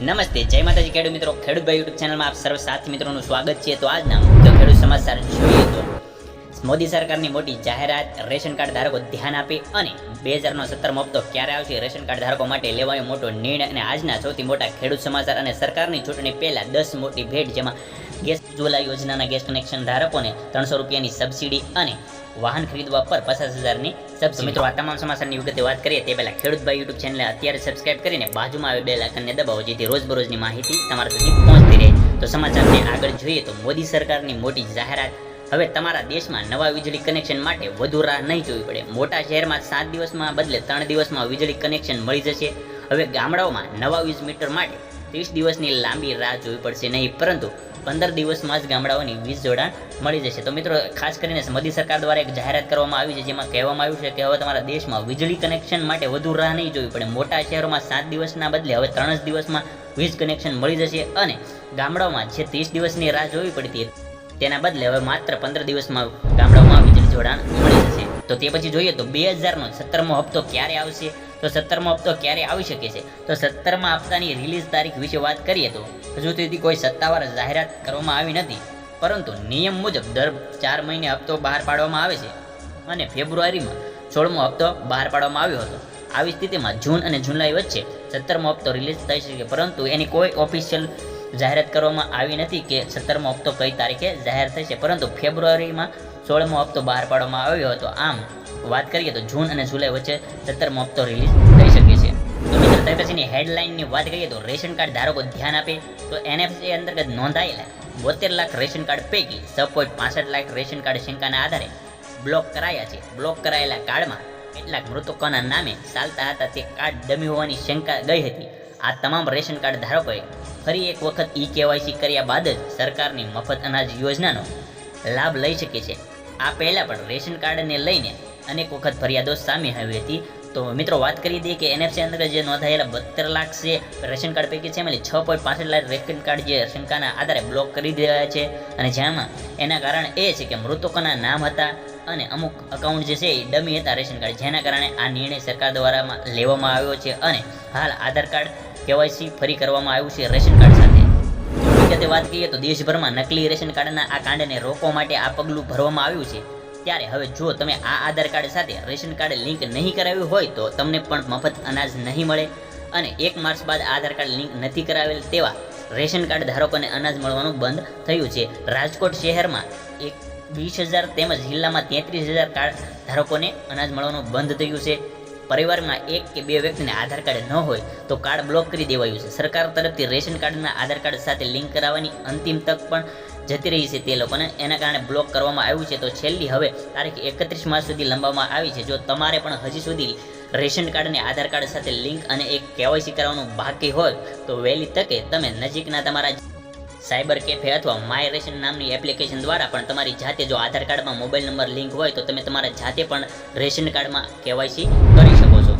નમસ્તે, જય માતાજી ખેડૂત મિત્રો. ખેડૂત ભાઈ યુટ્યુબ ચેનલમાં આપ સર્વ સાથી મિત્રોનું સ્વાગત છે. તો આજના મુખ્ય ખેડૂત સમાચાર જોઈએ તો, મોદી સરકારની મોટી જાહેરાત, રેશન કાર્ડ ધારકો ધ્યાન આપે અને બે હજારનો સત્તરમો હપ્તો ક્યારે આવશે? રેશન કાર્ડ ધારકો માટે લેવાયો મોટો નિર્ણય અને આજના સૌથી મોટા ખેડૂત સમાચાર અને સરકારની ચૂંટણી પહેલાં દસ મોટી ભેટ, જેમાં ગેસ ઉજ્જવલા યોજનાના ગેસ કનેક્શન ધારકોને ત્રણસો રૂપિયાની સબસિડી અને વાહન ખરીદવા પર પચાસ હજારની સબસિડી મિત્રો, આ તમામ સમાચારની વિગતે વાત કરીએ તે પહેલાં ખેડૂત ભાઈ યુટ્યુબ ચેનલને અત્યારે સબસ્ક્રાઇબ કરીને બાજુમાં આવે બે લાઇકનને દબાવો, જેથી રોજબરોજની માહિતી તમારા સુધી પહોંચતી રહે. તો સમાચારને આગળ જોઈએ તો મોદી સરકારની મોટી જાહેરાત. હવે તમારા દેશમાં નવા વીજળી કનેક્શન માટે વધુ રાહ નહીં જોવી પડે. મોટા શહેરમાં સાત દિવસમાં બદલે ત્રણ દિવસમાં વીજળી કનેક્શન મળી જશે. હવે ગામડાઓમાં નવા વીજ મીટર માટે ત્રીસ દિવસની લાંબી રાહ જોવી પડશે નહીં, પરંતુ પંદર દિવસમાં જ ગામડાઓની વીજ જોડાણ મળી જશે. તો મિત્રો, ખાસ કરીને મોદી સરકાર દ્વારા એક જાહેરાત કરવામાં આવી છે, જેમાં કહેવામાં આવ્યું છે કે હવે તમારા દેશમાં વીજળી કનેક્શન માટે વધુ રાહ નહીં જોવી પડે. મોટા શહેરોમાં સાત દિવસના બદલે હવે ત્રણ જ દિવસમાં વીજ કનેક્શન મળી જશે અને ગામડાઓમાં જે ત્રીસ દિવસની રાહ જોવી પડતી તેના બદલે હવે માત્ર પંદર દિવસમાં ગામડાઓમાં વીજળી જોડાણ મળી જશે. તો તે પછી જોઈએ તો બે હજારનો સત્તરમો હપ્તો ક્યારે આવશે? તો સત્તરમો હપ્તો ક્યારે આવી શકે છે? તો સત્તરમા હપ્તાની રિલીઝ તારીખ વિશે વાત કરીએ તો હજુ સુધી કોઈ સત્તાવાર જાહેરાત કરવામાં આવી નથી, પરંતુ નિયમ મુજબ દર ચાર મહિને હપ્તો બહાર પાડવામાં આવે છે અને ફેબ્રુઆરીમાં સોળમો હપ્તો બહાર પાડવામાં આવ્યો હતો. આવી સ્થિતિમાં જૂન અને જુલાઈ વચ્ચે સત્તરમો હપ્તો રિલીઝ થઈ શકે, પરંતુ એની કોઈ ઓફિશિયલ જાહેરાત કરવામાં આવી નથી કે સત્તરમો હપ્તો કઈ તારીખે જાહેર થશે, પરંતુ ફેબ્રુઆરીમાં સોળમો હપ્તો બહાર પાડવામાં આવ્યો હતો. આમ, વાત કરીએ તો જૂન અને જુલાઈ વચ્ચે સત્તરમો હપ્તો રિલીઝ થઈ શકે છે. પછીની હેડલાઇનની વાત કરીએ તો રેશન કાર્ડ ધારકો ધ્યાન આપે. તો એનએફસી અંતર્ગત નોંધાયેલા બોતેર લાખ રેશન કાર્ડ પૈકી પોઈન્ટ પાસઠ લાખ રેશન કાર્ડ શંકાના આધારે બ્લોક કરાયા છે. બ્લોક કરાયેલા કાર્ડમાં કેટલાક મૃતકોના નામે ચાલતા હતા તે કાર્ડ ડમી હોવાની શંકા ગઈ હતી. આ તમામ રેશન કાર્ડ ધારકોએ ફરી એક વખત ઈ કેવાયસી કર્યા બાદ જ સરકારની મફત અનાજ યોજનાનો લાભ લઈ શકે છે. આ પહેલાં પણ રેશન કાર્ડને લઈને અનેક વખત ફરિયાદો સામે આવી હતી. તો મિત્રો વાત કરી દઈએ કે એનએફસી અંદર જે નોંધાયેલા બત્તેર લાખ છે રેશન કાર્ડ પૈકી છે એમાંથી છ પોઈન્ટ પાસઠ લાખ રેશન કાર્ડ જે શંકાના આધારે બ્લોક કરી દેવાયા છે. અને જેમાં એના કારણ એ છે કે મૃતકોના નામ હતા અને અમુક અકાઉન્ટ જે છે એ ડમી હતા રેશન કાર્ડ. જેના કારણે આ નિર્ણય સરકાર દ્વારા લેવામાં આવ્યો છે અને હાલ આધાર કાર્ડ કેવાયસી ફરી કરવામાં આવ્યું છે રેશન કાર્ડ સાથે. વિગતે વાત કરીએ તો દેશભરમાં નકલી રેશન કાર્ડના આ કાંડને રોકવા માટે આ પગલું ભરવામાં આવ્યું છે. ત્યારે હવે જો તમે આ આધાર કાર્ડ સાથે રેશન કાર્ડ લિંક નહીં કરાવ્યું હોય તો તમને પણ મફત અનાજ નહીં મળે. અને એક માર્ચ બાદ આધાર કાર્ડ લિંક નથી કરાવેલ તેવા રેશન કાર્ડ ધારકોને અનાજ મળવાનું બંધ થયું છે. રાજકોટ શહેરમાં એક વીસ હજાર તેમજ જિલ્લામાં તેત્રીસ હજાર કાર્ડ ધારકોને અનાજ મળવાનું બંધ થયું છે. પરિવારમાં એક કે બે વ્યક્તિને આધાર કાર્ડ ન હોય તો કાર્ડ બ્લોક કરી દેવાયું છે. સરકાર તરફથી રેશન કાર્ડના આધાર કાર્ડ સાથે લિંક કરાવવાની અંતિમ તક પણ જતી રહી છે તે લોકોને. એના કારણે બ્લોક કરવામાં આવ્યું છે. તો છેલ્લી હવે તારીખ એકત્રીસ માર્ચ સુધી લંબાવવામાં આવી છે. જો તમારે પણ હજી સુધી રેશન કાર્ડને આધાર કાર્ડ સાથે લિંક અને એક કેવાયસી કરવાનું બાકી હોય, તો વહેલી તકે તમે નજીકના તમારા સાયબર કેફે અથવા માય રેશન નામની એપ્લિકેશન દ્વારા પણ તમારી જાતે જો આધાર કાર્ડમાં મોબાઈલ નંબર લિંક હોય, તો તમે તમારા જાતે પણ રેશન કાર્ડમાં કેવાયસી કરી શકો છો.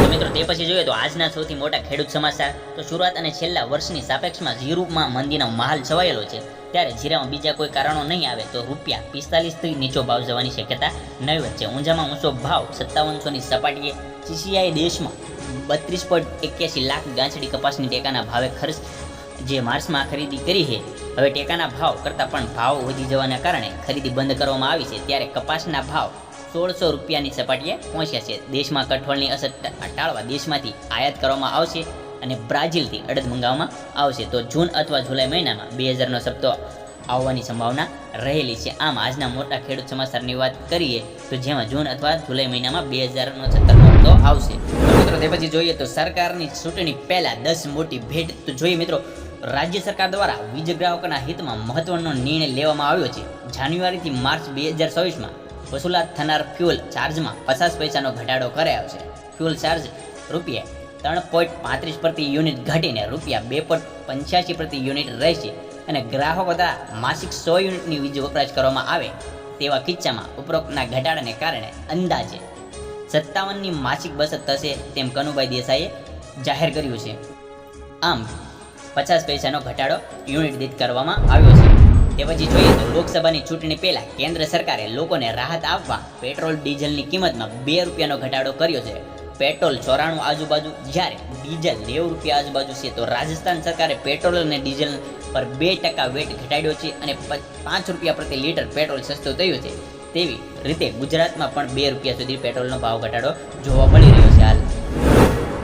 તો મિત્રો, તે પછી જોઈએ તો આજના સૌથી મોટા ખેડૂત સમાચાર. તો શરૂઆત અને છેલ્લા વર્ષની સાપેક્ષમાં જીરુમાં મંદીનો માહોલ છવાયેલો છે. ત્યારે જીરામાં બીજા કોઈ કારણો નહીં આવે તો રૂપિયા પિસ્તાલીસથી નીચો ભાવ જવાની શક્યતા નહીવત છે ઊંઝામાં ઊંચો ભાવ સત્તાવનસોની સપાટીએ સીસીઆઈ દેશમાં બત્રીસ પોઈન્ટ એક્યાસી લાખ ગાંચડી કપાસની ટેકાના ભાવે ખર્ચ જે માર્ચમાં ખરીદી કરી છે, હવે ટેકાના ભાવ કરતાં પણ ભાવ વધી જવાના કારણે ખરીદી બંધ કરવામાં આવી છે, ત્યારે કપાસના ભાવ સોળસો રૂપિયાની સપાટીએ પહોંચ્યા છે. દેશમાં કઠોળની અસર ટાળવા દેશમાંથી આયાત કરવામાં આવશે. અને બ્રાઝિલથી અડદ મંગાવવામાં આવશે. તો જૂન અથવા જુલાઈ મહિનામાં બે હજારનો સપ્તો આવવાની સંભાવના રહેલી છે. આમ આજના મોટા ખેડૂત સમાચારની વાત કરીએ તો જેમાં જૂન અથવા જુલાઈ મહિનામાં બે હજારનો સત્તરનો હપ્તો આવશે. મિત્રો, તે પછી જોઈએ તો સરકારની ચૂંટણી પહેલાં દસ મોટી ભેટ. તો જોઈએ મિત્રો, રાજ્ય સરકાર દ્વારા વીજ ગ્રાહકોના હિતમાં મહત્વનો નિર્ણય લેવામાં આવ્યો છે. જાન્યુઆરીથી માર્ચ બે હજાર ચોવીસમાં વસૂલાત થનાર ફ્યુઅલ ચાર્જમાં પચાસ પૈસાનો ઘટાડો કરાયો છે. ફ્યુઅલ ચાર્જ રૂપિયા ત્રણ પોઈન્ટ પાંત્રીસ પ્રતિ યુનિટ ઘટીને રૂપિયા બે પોઈન્ટ પંચ્યાસી પ્રતિ યુનિટ રહેશે અને ગ્રાહકો દ્વારા માસિક સો યુનિટની વીજ વપરાશ કરવામાં આવે તેવા કિસ્સામાં ઉપરોક્તના ઘટાડાને કારણે અંદાજે સત્તાવનની માસિક બચત થશે તેમ કનુભાઈ દેસાઈએ જાહેર કર્યું છે. આમ, પચાસ પૈસાનો ઘટાડો યુનિટ દીઠ કરવામાં આવ્યો છે. તે પછી જોઈએ તો લોકસભાની ચૂંટણી પહેલાં કેન્દ્ર સરકારે લોકોને રાહત આપવા પેટ્રોલ ડીઝલની કિંમતમાં બે રૂપિયાનો ઘટાડો કર્યો છે. પેટ્રોલ ચોરાણું આજુબાજુ, જ્યારે ડીઝલ નેવું રૂપિયા આજુબાજુ છે, તો રાજસ્થાન સરકારે પેટ્રોલ અને ડીઝલ પર બે ટકા વેટ ઘટાડ્યો છે અને પાંચ રૂપિયા પ્રતિ લીટર પેટ્રોલ સસ્તું થયું છે. તેવી રીતે ગુજરાતમાં પણ બે રૂપિયા સુધી પેટ્રોલનો ભાવ ઘટાડો જોવા મળી રહ્યો છે હાલ.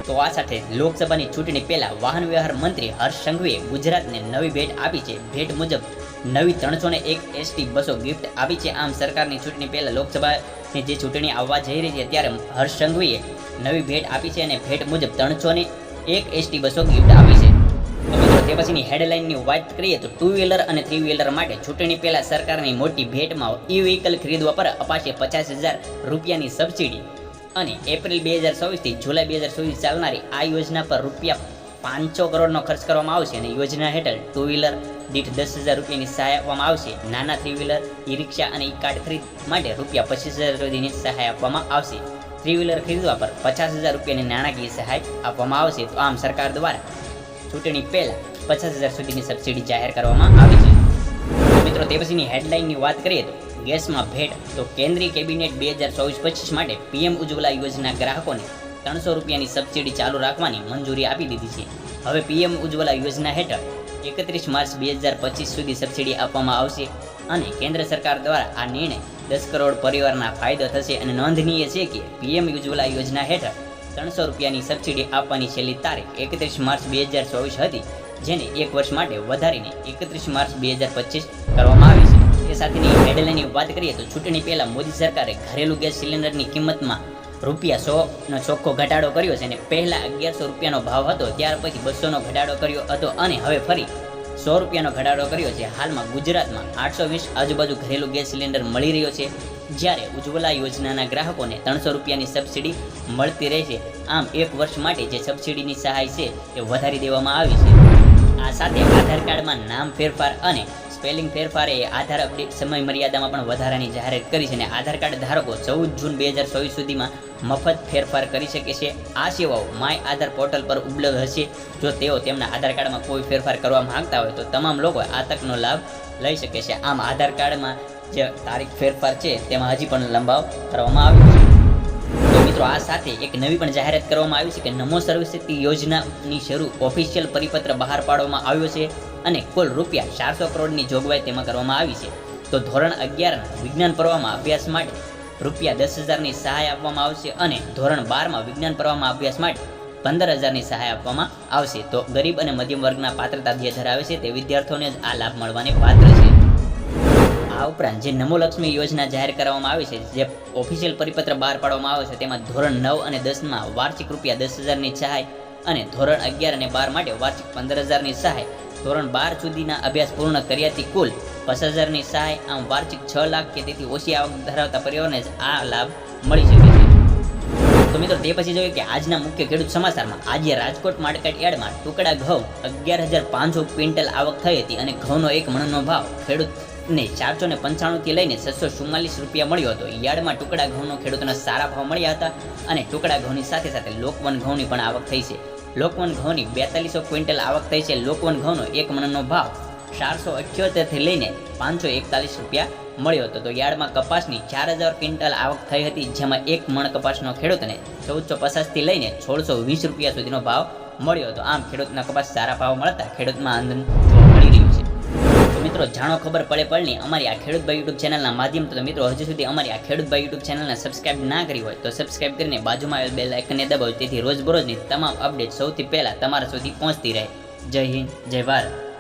તો આ સાથે લોકસભાની ચૂંટણી પહેલા વાહન વ્યવહાર મંત્રી હર્ષ સંઘવીએ ગુજરાતને નવી ભેટ આપી છે. ભેટ મુજબ નવી ત્રણસો ને એક એસટી બસો ગિફ્ટ આપી છે. આમ સરકારની ચૂંટણી પહેલાં લોકસભાની જે ચૂંટણી આવવા જઈ રહી છે ત્યારે હર્ષ સંઘવીએ નવી ભેટ આપી છે અને ભેટ મુજબ ત્રણસો ને એક એસટી બસો ગિફ્ટ આપી છે. તે પછીની હેડલાઇનની વાત કરીએ તો ટુ વ્હીલર અને થ્રી વ્હીલર માટે ચૂંટણી પહેલાં સરકારની મોટી ભેટમાં ઈ વ્હીકલ ખરીદવા પર અપાશે પચાસ હજાર રૂપિયાની સબસિડી અને એપ્રિલ બે હજાર ચોવીસથી જુલાઈ બે હજાર ચોવીસ ચાલનારી આ યોજના પર રૂપિયા પાંચસો કરોડનો ખર્ચ કરવામાં આવશે અને યોજના હેઠળ ટુ વ્હીલર દીઠ દસ હજાર રૂપિયાની સહાય આપવામાં આવશે. નાના થ્રી વ્હીલર ઈ રિક્ષા અને ઈ કાર્ડ ખરીદ માટે રૂપિયા પચીસ હજાર સુધીની સહાય આપવામાં આવશે. થ્રી વ્હીલર ખરીદવા પર પચાસ હજાર રૂપિયાની નાણાકીય સહાય આપવામાં આવશે. તો આમ સરકાર દ્વારા ચૂંટણી પહેલાં પચાસ હજાર સુધીની સબસિડી જાહેર કરવામાં આવી છે. મિત્રો, તે પછીની હેડલાઇનની વાત કરીએ તો ગેસમાં ભેટ. તો કેન્દ્રીય કેબિનેટ બે હજાર ચોવીસ પચીસ માટે પીએમ ઉજ્જવલા યોજના ગ્રાહકોને ત્રણસો રૂપિયાની સબસિડી ચાલુ રાખવાની મંજૂરી આપી દીધી છે. હવે પીએમ ઉજ્જવલા યોજના હેઠળ એકત્રીસ માર્ચ બે હજાર પચીસ સુધી સબસિડી આપવામાં આવશે અને કેન્દ્ર સરકાર દ્વારા આ નિર્ણય દસ કરોડ પરિવારના ફાયદો થશે અને નોંધનીય છે કે પીએમ ઉજ્જવલા યોજના હેઠળ ત્રણસો રૂપિયાની સબસિડી આપવાની છેલ્લી તારીખ એકત્રીસ માર્ચ બે હજાર ચોવીસ હતી, જેને એક વર્ષ માટે વધારીને એકત્રીસ માર્ચ બે હજાર પચીસ કરવામાં આવી છે. તે સાથેની હેડલાઇનની વાત કરીએ તો ચૂંટણી પહેલાં મોદી સરકારે ઘરેલું ગેસ સિલિન્ડરની કિંમતમાં રૂપિયા સોનો ચોખ્ખો ઘટાડો કર્યો છે અને પહેલાં અગિયારસો રૂપિયાનો ભાવ હતો, ત્યાર પછી બસોનો ઘટાડો કર્યો હતો અને હવે ફરી સો રૂપિયાનો ઘટાડો કર્યો છે. હાલમાં ગુજરાતમાં આઠસો વીસ આજુબાજુ ઘરેલું ગેસ સિલિન્ડર મળી રહ્યો છે. જ્યારે ઉજ્જવલા યોજનાના ગ્રાહકોને ત્રણસો રૂપિયાની સબસિડી મળતી રહેશે આમ એક વર્ષ માટે જે સબસિડીની સહાય છે તે વધારી દેવામાં આવી છે. આ સાથે આધાર કાર્ડમાં નામ ફેરફાર અને સ્પેલિંગ ફેરફારે આધાર અપડેટ સમય મર્યાદામાં પણ વધારાની જાહેરાત કરી છે અને આધાર કાર્ડ ધારકો ચૌદ જૂન બે હજાર ચોવીસ સુધીમાં મફત ફેરફાર કરી શકે છે. આ સેવાઓ માય આધાર પોર્ટલ પર ઉપલબ્ધ હશે. જો તેઓ તેમના આધાર કાર્ડમાં કોઈ ફેરફાર કરવા માંગતા હોય તો તમામ લોકો આ તકનો લાભ લઈ શકે છે. આમ આધાર કાર્ડમાં જે તારીખ ફેરફાર છે તેમાં હજી પણ લંબાવ કરવામાં આવ્યો છે. મિત્રો આ સાથે એક નવી પણ જાહેરાત કરવામાં આવી છે કે નમો સર્વશક્તિ યોજનાની શરૂ ઓફિશિયલ પરિપત્ર બહાર પાડવામાં આવ્યો છે. અને કુલ રૂપિયા ચારસો કરોડની જોગવાઈ તેમાં કરવામાં આવી છે. તો ધોરણ અગિયારના વિજ્ઞાન પર્વમાં અભ્યાસ માટે રૂપિયા દસ હજારની સહાય આપવામાં આવશે અને ધોરણ બારમાં વિજ્ઞાન પર્વમાં અભ્યાસ માટે પંદર હજારની સહાય આપવામાં આવશે. તો ગરીબ અને મધ્યમ વર્ગના પાત્રતા જે ધરાવે છે તે વિદ્યાર્થીઓને જ આ લાભ મળવાને પાત્ર છે. આ ઉપરાંત જે નમોલક્ષ્મી યોજના જાહેર કરવામાં આવી છે, જે ઓફિશિયલ પરિપત્ર બહાર પાડવામાં આવે છે, તેમાં ધોરણ નવ અને દસમાં વાર્ષિક રૂપિયા દસ હજારની સહાય અને ધોરણ અગિયાર અને બાર માટે વાર્ષિક પંદર હજારની સહાય ધોરણ બાર સુધીના અભ્યાસ પૂર્ણ કર્યાથી કુલ પચાસ હજારની સહાય, આમ વાર્ષિક છ લાખ કે તેથી ઓછી આવક ધરાવતા પરિવારને જ આ લાભ મળી શકે છે. તો મિત્રો, તે પછી જોયું કે આજના મુખ્ય ખેડૂત સમાચારમાં, આજે રાજકોટ માર્કેટ યાર્ડમાં ટુકડા ઘઉં અગિયાર હજાર પાંચસો ક્વિન્ટલ આવક થઈ હતી અને ઘઉંનો એક મણનો ભાવ ખેડૂતને ચારસો ને પંચાણુંથી લઈને છસો ચુમ્માલીસ રૂપિયા મળ્યો હતો. યાર્ડમાં ટુકડા ઘઉંનો ખેડૂતોને સારા ભાવ મળ્યા હતા અને ટુકડા ઘઉંની સાથે સાથે લોકવન ઘઉંની પણ આવક થઈ છે. લોકવન ઘઉંની બેતાલીસો ક્વિન્ટલ આવક થઈ છે. લોકવન ઘઉંનો એક મણનો ભાવ ચારસો અઠ્યોતેરથી લઈને પાંચસો એકતાલીસ રૂપિયા મળ્યો હતો. તો યાર્ડમાં કપાસની ચાર હજાર ક્વિન્ટલ આવક થઈ હતી, જેમાં એક મણ કપાસનો ખેડૂતને ચૌદસો પચાસથી લઈને સોળસો વીસ રૂપિયા સુધીનો ભાવ મળ્યો હતો. આમ ખેડૂતના કપાસ સારા ભાવ મળતા ખેડૂતમાં આનંદ મળી રહ્યું છે. મિત્રો, જાણો ખબર પડે પડની અમારી આ ખેડૂત ભાઈ યુટ્યુબ ચેનલના માધ્યમથી તો મિત્રો હજુ સુધી અમારી આ ખેડૂત ભાઈ યુટ્યુબ ચેનલને સબસ્ક્રાઇબ ના કરી હોય તો સબસ્ક્રાઇબ કરીને બાજુમાં આવેલ બે લાઇકને દબાવો, તેથી રોજબરોજની તમામ અપડેટ સૌથી પહેલાં તમારા સુધી પહોંચતી રહે. જય હિન્દ, જય ભારત.